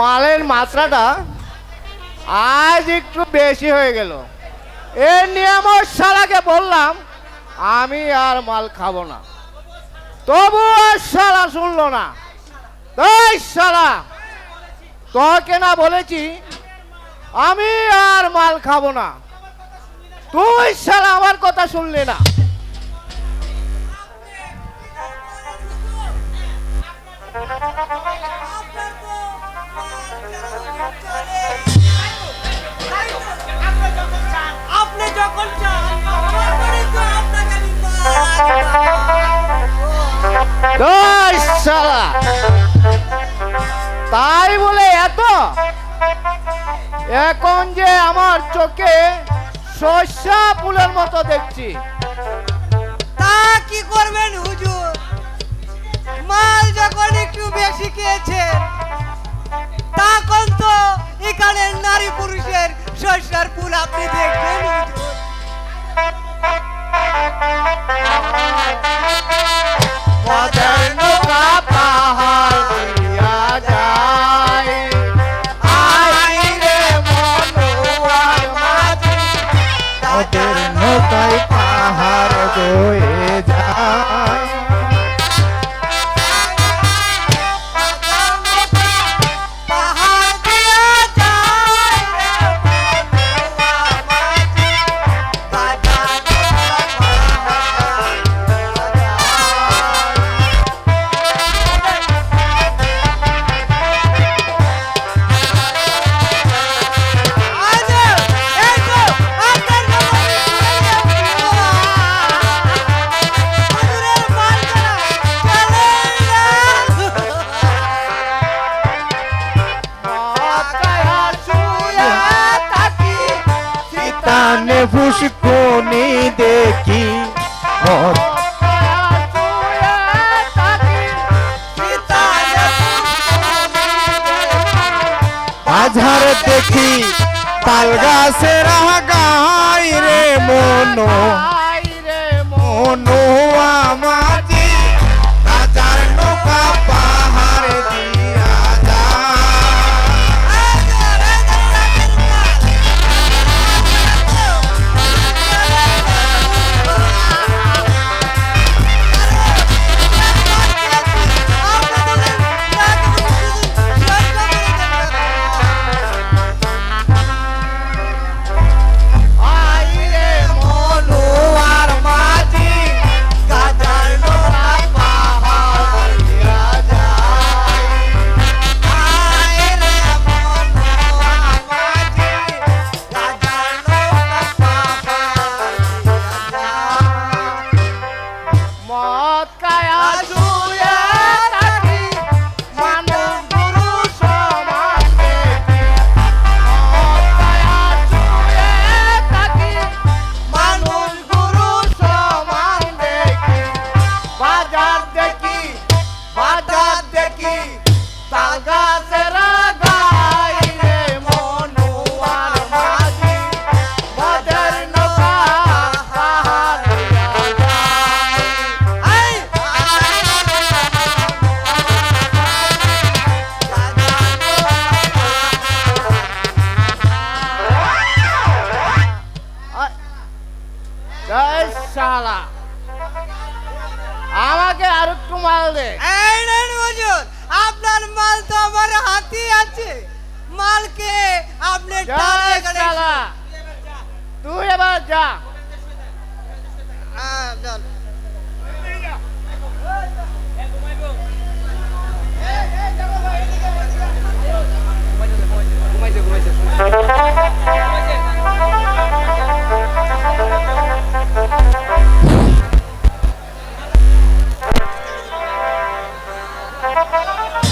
মালের মাত্রাটা আজ একটু বেশি হয়ে গেল। এ নিয়ে আমার শালাকে বললাম, আমি আর মাল খাব না। তবু আর শালা শুনলো না। এই শালা, তোকে না বলেছি, আমি আর মাল খাব না। তুই শালা আমার কথা শুনলি না। আপনি যখন চান তাই বলে এত? এখন যে আমার চোখে শস্যা ফুলের মতো দেখছি। তা কি করবেন হুজুর? মাল যখন একটু বেশি খেয়েছেন তখন তো এখানে নারী পুরুষের শস্যার ফুল আপনি দেখবেন। হুজুর মদের নৌকা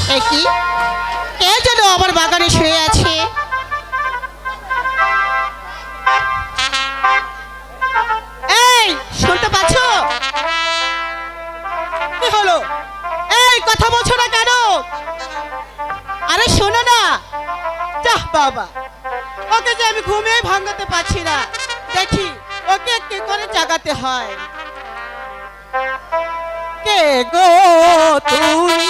কি? কে যেন আমার বাগানে শুয়ে আছে। এই, শুনতে পাচ্ছ? কি হলো? এই, কথা বলছো না কেন? আরে, শোনো না। যাহ, বাবা। ওকে যে আমি ঘুমিয়ে ভাঙাতে পারছি না। দেখি, ওকে কি করে জাগাতে হয়? কে গো তুমি?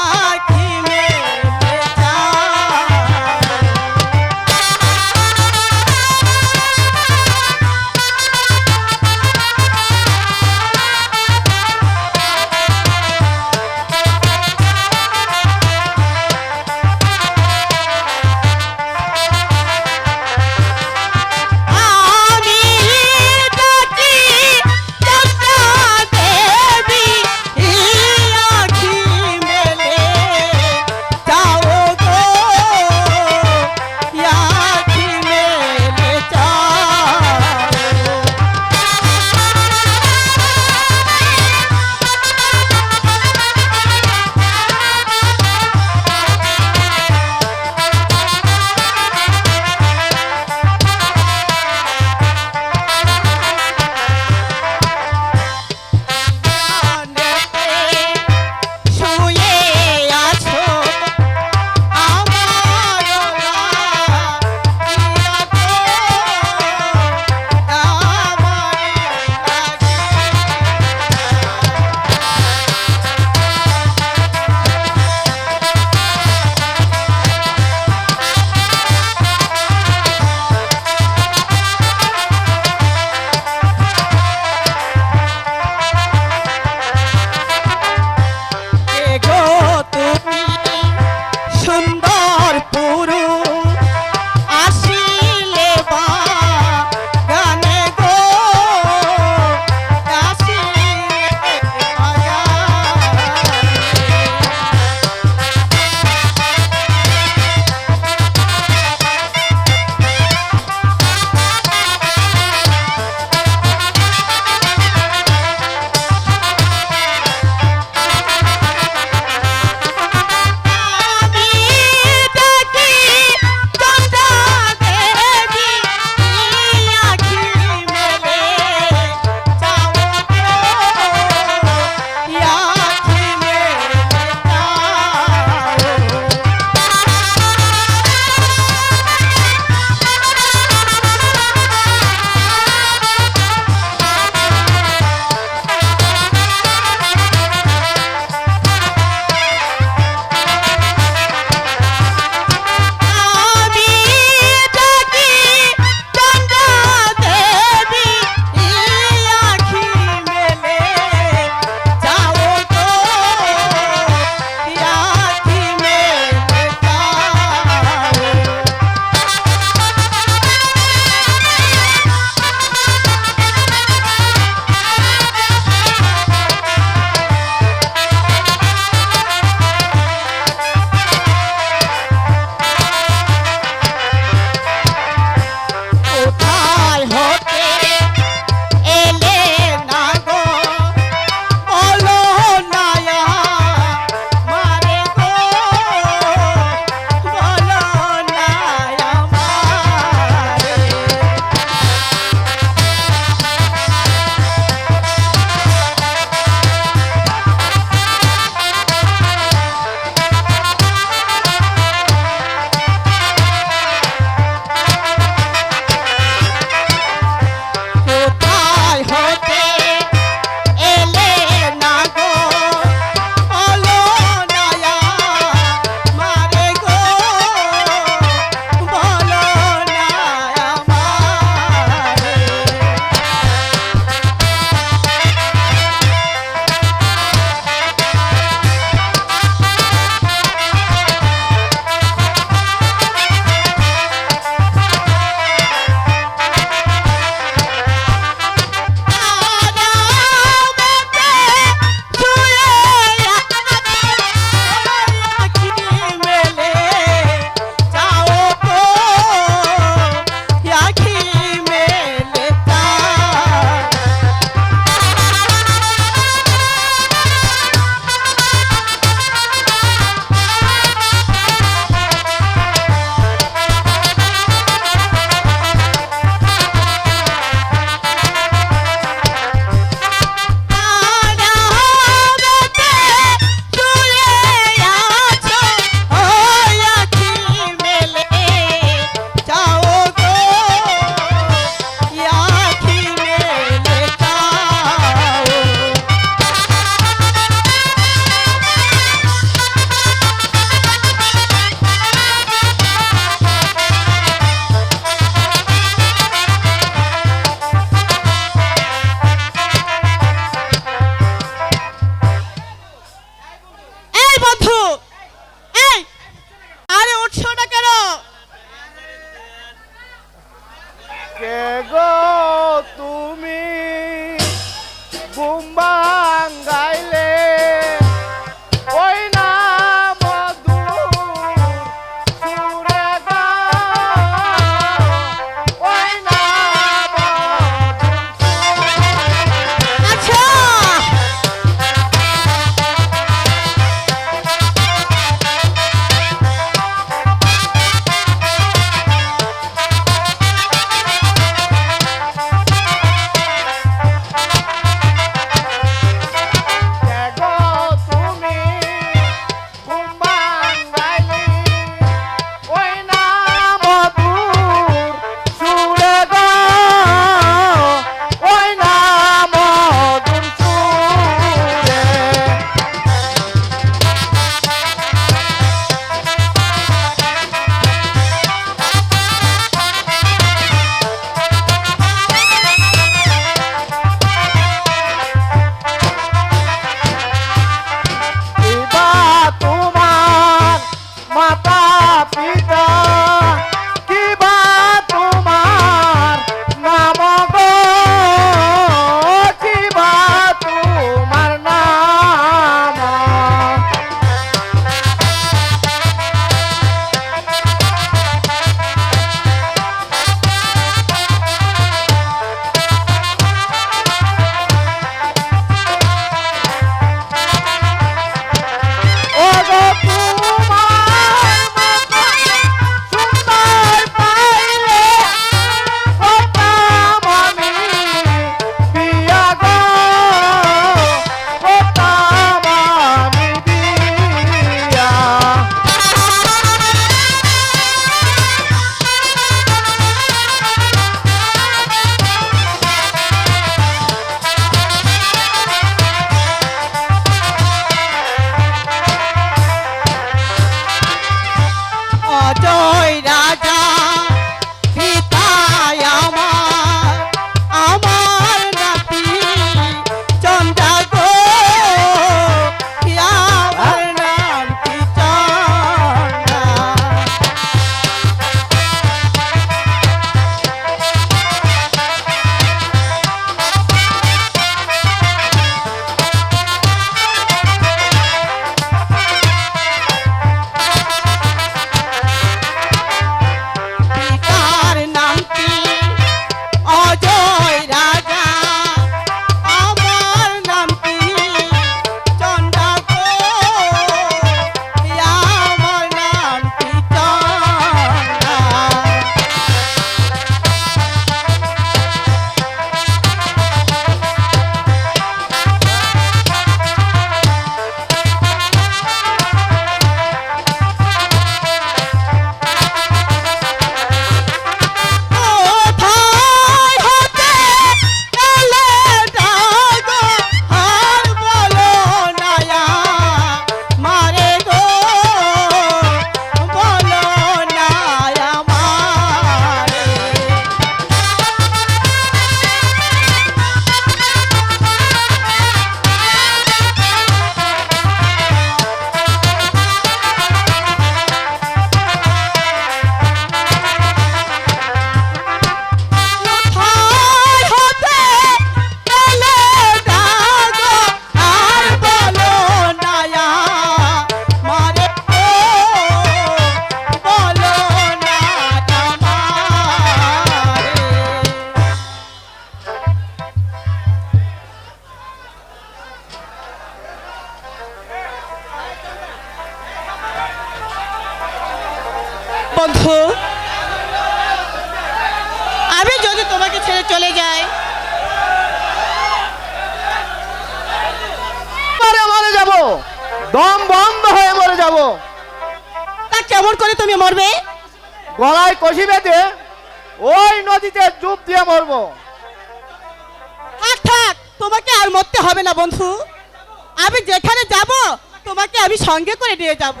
নিয়ে যাব।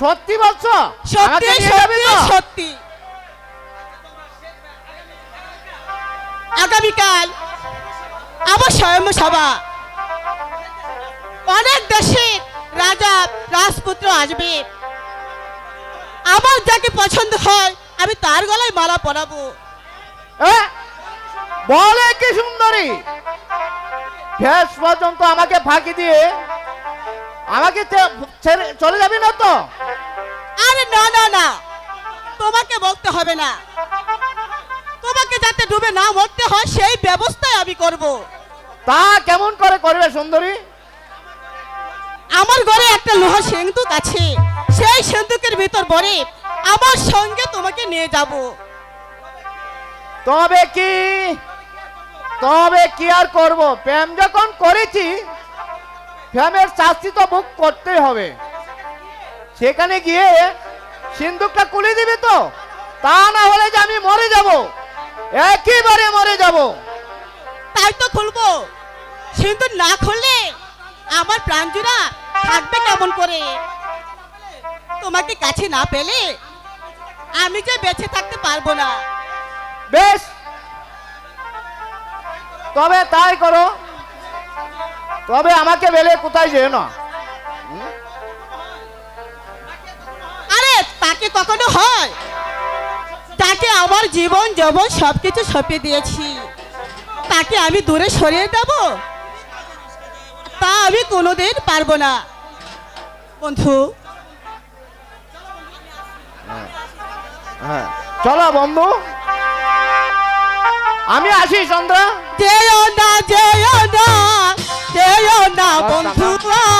সত্যি বলছো? সত্যি সত্যি? সত্যি। আগামীকাল আমার স্বয়ং সভা অনেক দেশের রাজা রাজপুত্র আসবে। আমার যাকে পছন্দ হয় আমি তার গলায় মালা পরাবো? বলে কি সুন্দরী? শেষ পর্যন্ত আমাকে ফাঁকি দিয়ে আমাকে ছেড়ে চলে যাবি না তো? আরে না না না। তোমাকে বলতে হবে না। তোমাকে যাতে ডুবে না মরতে হয় সেই ব্যবস্থাই আমি করব। তা কেমন করে করবে সুন্দরী? আমার ঘরে একটা লোহা সিন্দুক আছে। সেই সিন্দুকের ভিতর ভরে আমার সঙ্গে তোমাকে নিয়ে যাব। তবে কি? তবে কি আর করব? প্রেম যখন করেছি প্রেমের শাস্তি তো বুক করতেই হবে। সেখানে গিয়ে সিন্ধুকটা খুলে দিবি তো? তা না হলে যে আমি মরে যাব। একেবারে মরে যাব। তাই তো খুলবো। সিন্দুক না খুললে আমার প্রাণজুরা থাকবে কেমন করে? তোমাকে কাছে না পেলে আমি যে বেঁচে থাকতে পারব না। বেশ। তবে তাই করো। তবে আমাকে বেলে কোথায় যেও না? আরে তাকে কখনো হয়? তাকে আমার জীবন যৌবন সবকিছু সঁপে দিয়েছি। তাকে আমি দূরে সরিয়ে দেব? তা আমি কোনোদিন পারব না। বন্ধু। হ্যাঁ চলো বন্ধু। আমি আসি চন্দ্রা। যেও না যেও না। না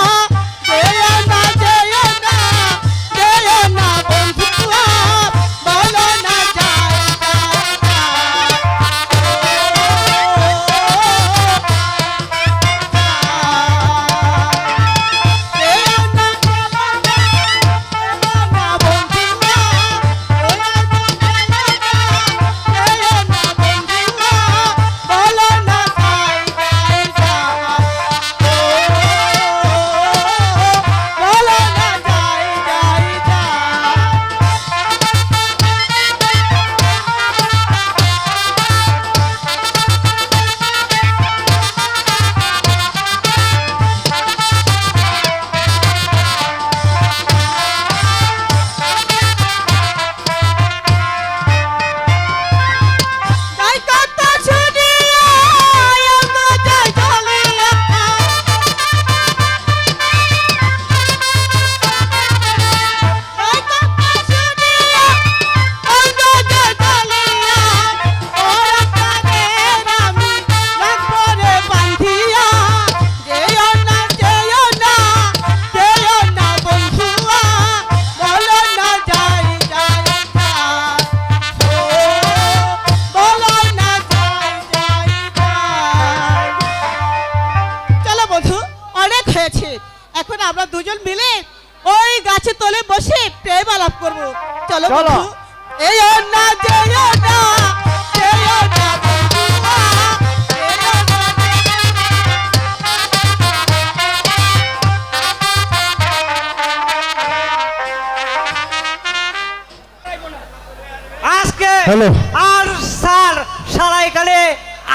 হ্যালো। আর স্যার শালা এখানে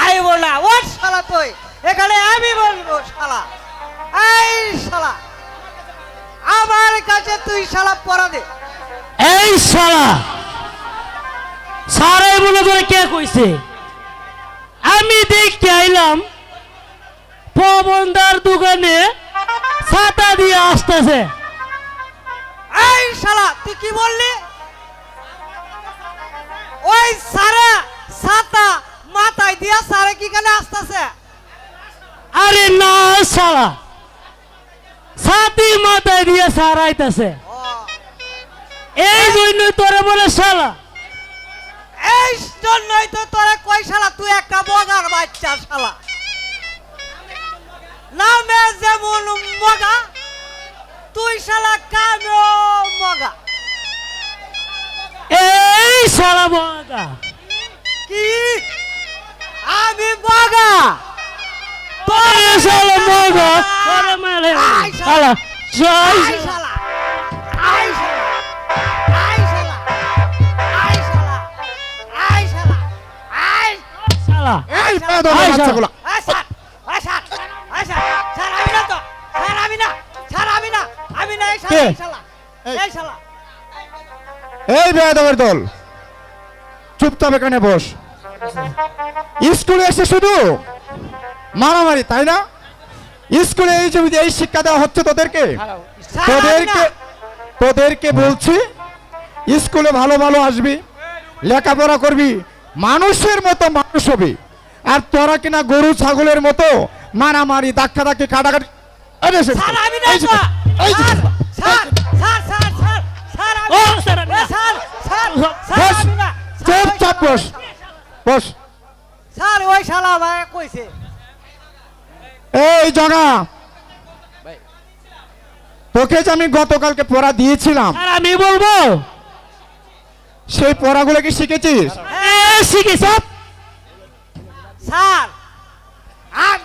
আইব না। ও শালা তুই। এখানে আমি বলব শালা। এই শালা। আমার কাছে তুই শালা পড়া দে। এই শালা। সারাই মনে করে কে কইছে? আমি দেখতে আইলাম পবনদার দোকানে ছাতা দিয়ে আসতেছে। এই শালা তুই কি বললি? ওই সারা ছাতা মাথায় দিয়া সারে কি কানে আসতেছে? আরে না শালা। ছাতি মাথায় দিয়ে সারাইতেছে এই জন্যই তোরা বলে শালা। এই জন্যই তো তোরা কই শালা তুই একটা মগার বাচ্চা শালা। নামে যেমন শালা মগা মেলে আই শালা। জয় শালা আই শালা আই শালা আই শালা আই শালা আই শালা এই বেদব আই, বাচ্চাগুলা আই স্যার স্যার আই স্যার স্যার আমি না তো স্যার আমি না স্যার আমি না আমি না এই শালা এই শালা এই। এই শালা এই বেদবের দল বস। স্কুলে এসে শুধু মারামারি তাই না? স্কুলে এই জমিতে এই শিক্ষা দেওয়া হচ্ছে তোদেরকে? স্যার আমি তোদেরকে তোদেরকে বলছি স্কুলে ভালো ভালো আসবি লেখাপড়া করবি মানুষের মতো মানুষ হবি। আর তোরা কিনা গরু ছাগলের মতো মারামারি ধাক্কা ধাক্কি কাটাকাটি চুপচাপ বস বস। স্যার ওই শালা কইছে। এই জগা। তোকে যে আমি গতকালকে পড়া দিয়েছিলাম আর আমি বলব? সেই পড়াগুলো কি শিখেছিস? এ শিখি সব। স্যার আর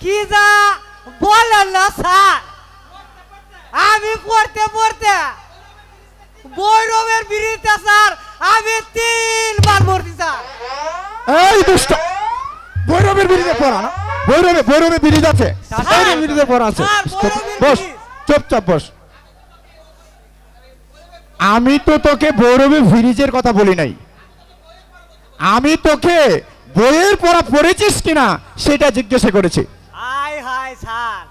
কি যা বলেন না স্যার? আমি পড়তে পড়তে বৈরবের বিরুদ্ধে স্যার আমি তিনবার ভর্তি স্যার। এই দুষ্ট। ভৈরবের বিরিজে পড়া? না ভৈরবে ভৈরবে বিরিজ আছে। বিরিজে পড়া আছে। বস চুপচাপ বস। আমি তো তোকে ভৈরবে ব্রিজের কথা বলি নাই। আমি তোকে বইয়ের পড়া পড়েছিস কিনা সেটা জিজ্ঞাসা করেছি। হাই হাই স্যার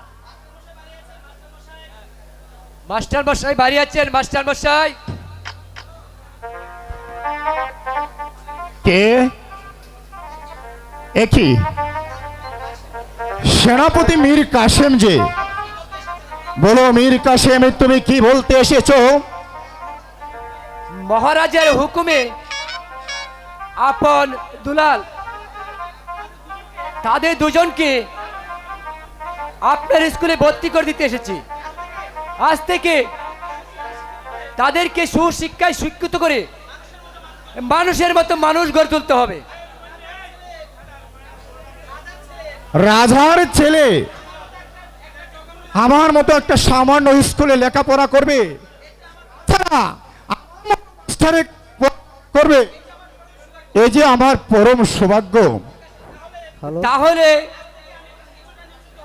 মাস্টার মশাই বাড়ি আছেন মাস্টার মশাই? কে? একই সেনাপতি মীর কাসেম যে, বলো মীর কাসেম তুমি কি বলতে এসেছ? মহারাজের হুকুমে আপন দুলাল, তাদের দুজনকে আপনার স্কুলে ভর্তি করে দিতে এসেছি। আজ থেকে তাদেরকে সুশিক্ষায় শিক্ষিত করে মানুষের মতো মানুষ গড়ে তুলতে হবে। রাজার ছেলে আমার মতো একটা সামান্য স্কুলে লেখাপড়া করবে? করবে? এই যে আমার পরম সৌভাগ্য। তাহলে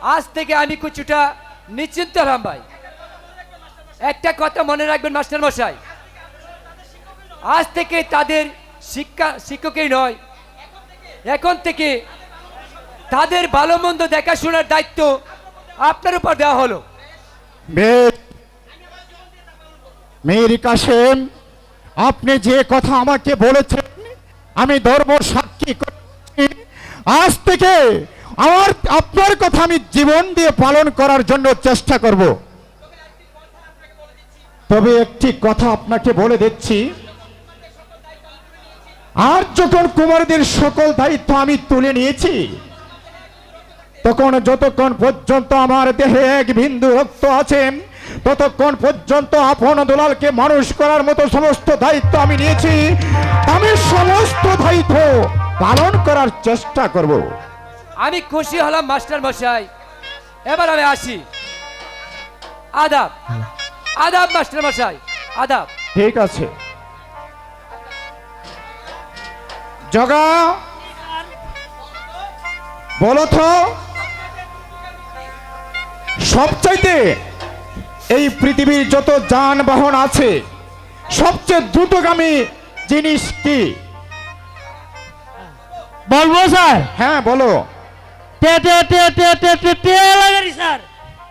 আজ থেকে আমি কিছুটা নিশ্চিন্ত হলাম ভাই। একটা কথা মনে রাখবেন মাস্টার মশাই। আজ থেকে তাদের শিক্ষা শিক্ষকই নয়। এখন থেকে তাদের ভালো মন্দ দেখাশোনার দায়িত্ব আপনার উপর দেওয়া হলো। মীর কাসেম, আপনি যে কথা আমাকে বলেছেন, আমি ধর্ম সাক্ষী করছি। আজ থেকে আমার, আপনার কথা আমি জীবন দিয়ে পালন করার জন্য চেষ্টা করব। তবে একটি কথা আপনাকে বলে দিচ্ছি। আর যখন কুমারদের সকল দায়িত্ব আমি তুলে নিয়েছি তখন যতক্ষণ পর্যন্ত আমার দেহে এক বিন্দু রক্ত আছে ততক্ষণ পর্যন্ত আপন দুলালকে মানুষ করার মতো সমস্ত দায়িত্ব আমি নিয়েছি। আমি সমস্ত দায়িত্ব পালন করার চেষ্টা করব। আমি খুশি হলাম মাস্টার মশাই। এবার আমি আসি। আদাব। আদাব মাস্টার মশাই। আদাব। ঠিক আছে। জগা বলো তো। সবচাইতে এই পৃথিবীর যত যানবাহন আছে সবচেয়ে দ্রুতগামী জিনিস কি? বলব স্যার? হ্যাঁ বলো।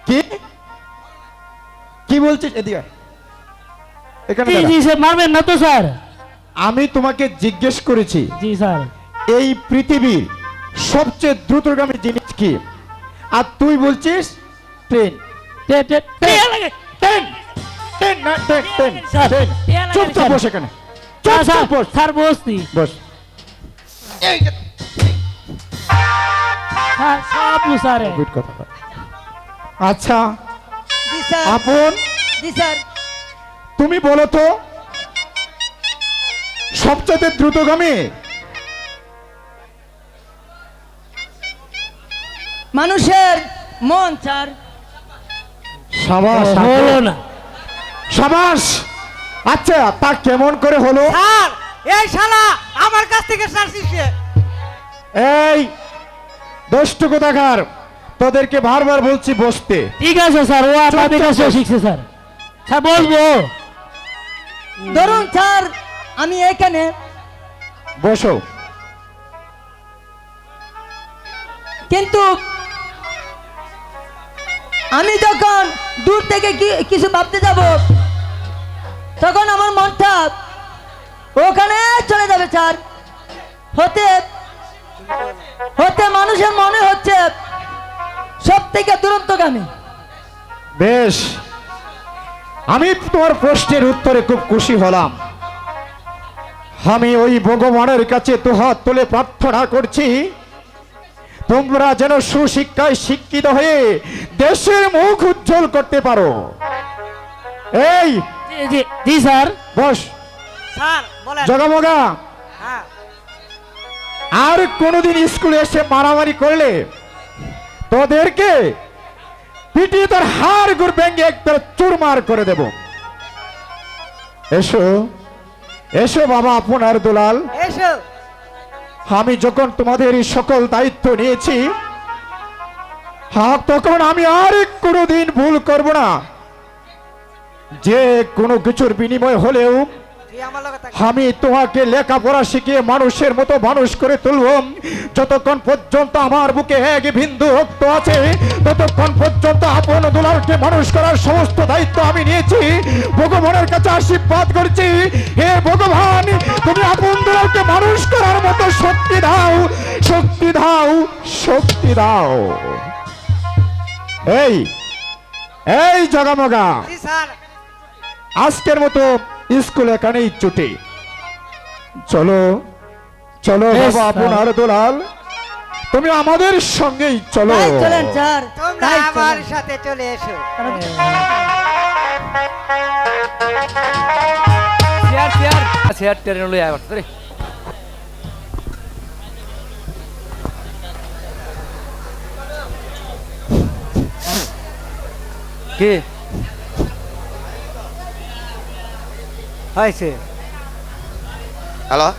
কি? কি বলছিস এদিকে। এখানে মারবেন না তো স্যার? আমি তোমাকে জিজ্ঞেস করেছি জি স্যার। এই পৃথিবীর সবচেয়ে দ্রুতগামী জিনিস কি? আর তুই বলছিস ট্রেন টে টে টে লাগে। ট্রেন টেন না টেন টেন লাগান, চুপচাপ। বস এখানে। স্যার, স্যার, চুপচাপ বস। স্যার বসতি বস। স্যার সব স্যারে। গুড কথা আচ্ছা জি স্যার। আপন জি স্যার। তুমি বলো তো সবচেয়ে দ্রুতগামী? মানুষের মন স্যার। সাবাস হলো না। সাবাস! আচ্ছা তা কেমন করে হলো? স্যার এই শালা আমার কাছ থেকে স্যার শিখছে। এই দোষ্টু কোথাকার তোদেরকে বারবার বলছি বসতে। ঠিক আছে স্যার ও আপনাদের চুপ। শিখছে স্যার। স্যার বসবো। ধরুন স্যার আমি এখানে বসো। কিন্তু আমি যখন দূর থেকে কিছু ভাবতে যাব, তখন আমার মনটা ওখানে চলে যাবে স্যার। হতে হতে মানুষের মনে হচ্ছে সব থেকে দুরন্তগামী। বেশ। আমি তোমার প্রশ্নের উত্তরে খুব খুশি হলাম। আমি ওই ভগবানের কাছে দুহাত তুলে প্রার্থনা করছি তোমরা যেন সুশিক্ষায় শিক্ষিত হয়ে দেশের মুখ উজ্জ্বল করতে পারো। এই জি স্যার। বস। জগামগা। হ্যাঁ। আর কোনোদিন স্কুলে এসে মারামারি করলে তোদেরকে পিটিয়ে তোর হার গুড় ভেঙে একবার চুরমার করে দেব। এসো এসো বাবা আপনার দুলাল। এসো। আমি যখন তোমাদের এই সকল দায়িত্ব নিয়েছি হ্যাঁ তখন আমি আর কোনো দিন ভুল করব না। যে কোনো কিছুর বিনিময় হলেও আমি তোমাকে লেখাপড়া শিখিয়ে মানুষের মতো মানুষ করে তুলব। যতক্ষণ পর্যন্ত আমার বুকে এক বিন্দু রক্ত আছে ততক্ষণ পর্যন্ত আপন দুলালকে মানুষ করার সমস্ত দায়িত্ব আমি নিয়েছি। ভগবানের কাছে আশীর্বাদ করছি। হে ভগবান তুমি আপন দুলালকে মানুষ করার মতো শক্তি দাও শক্তি দাও শক্তি দাও। এই এই জগামগা। আজকের মতো স্কুল এখানেই ছুটি। চলো চলো বাবা আপনার দুলাল তুমি আমাদের সঙ্গেই চলো। চলেন স্যার তোমরা আমার সাথে চলে এসো। Chair chair. চেয়ার টেনে লই আয় রে। কে? হয়েছে হ্যালো